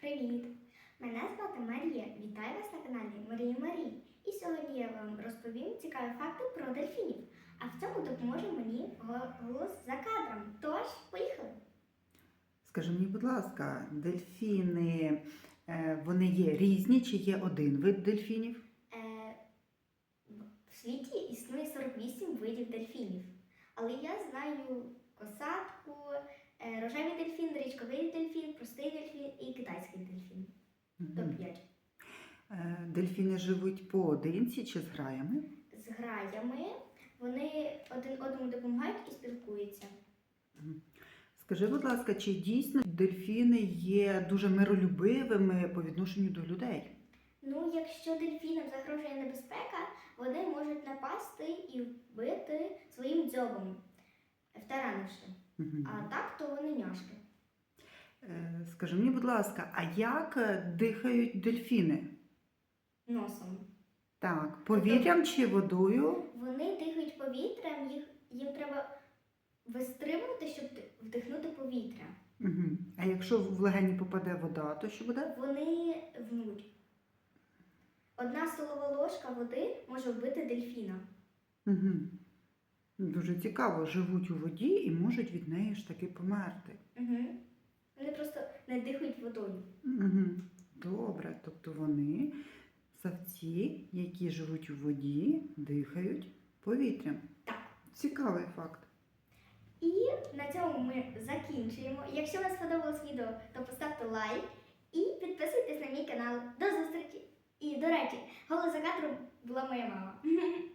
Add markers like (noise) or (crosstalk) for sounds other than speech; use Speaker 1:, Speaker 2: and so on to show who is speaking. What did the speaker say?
Speaker 1: Привіт! Мене звати Марія. Вітаю вас на каналі Марії Марії. І сьогодні я вам розповім цікаві факти про дельфінів. А в цьому допоможе мені голос за кадром. Тож, поїхали!
Speaker 2: Скажи мені, будь ласка, дельфіни е, вони є різні чи є один вид дельфінів?
Speaker 1: Е, в світі існує 48 видів дельфінів. Але я знаю косатку, рожевий дельфін, річковий дельфін, простий дельфін і китайський дельфін. Топ-5.
Speaker 2: Е, Дельфіни живуть поодинці чи з граями?
Speaker 1: З граями вони один одному допомагають і спілкуються.
Speaker 2: Скажи, будь ласка, чи дійсно дельфіни є дуже миролюбивими по відношенню до людей?
Speaker 1: Ну, якщо дельфінам загрожує небезпека, вони можуть напасти і вбити своїм дзьобом, втаранивши. А так, то вони няшки.
Speaker 2: Е, Скажи мені, будь ласка, а як е, дихають дельфіни?
Speaker 1: Носом.
Speaker 2: Так, повітрям чи водою?
Speaker 1: Вони дихають повітрям, їх, їм треба вистрибнути, щоб вдихнути повітря.
Speaker 2: Мгм. А якщо в легені попаде вода, то що буде?
Speaker 1: Вони вмруть. Одна столова ложка води може вбити дельфіна.
Speaker 2: Угу. Дуже цікаво, живуть у воді і можуть від неї ж таки померти.
Speaker 1: Угу. Вони просто не дихають водою.
Speaker 2: Угу. Добре, тобто вони савці, які живуть у воді, дихають повітрям.
Speaker 1: Так.
Speaker 2: Цікавий факт.
Speaker 1: І на цьому ми закінчуємо. Якщо вам сподобалось відео, то поставте лайк і підписуйтесь на мій канал. До зустрічі! І, до речі, голос за кадром була моя мама. (laughs)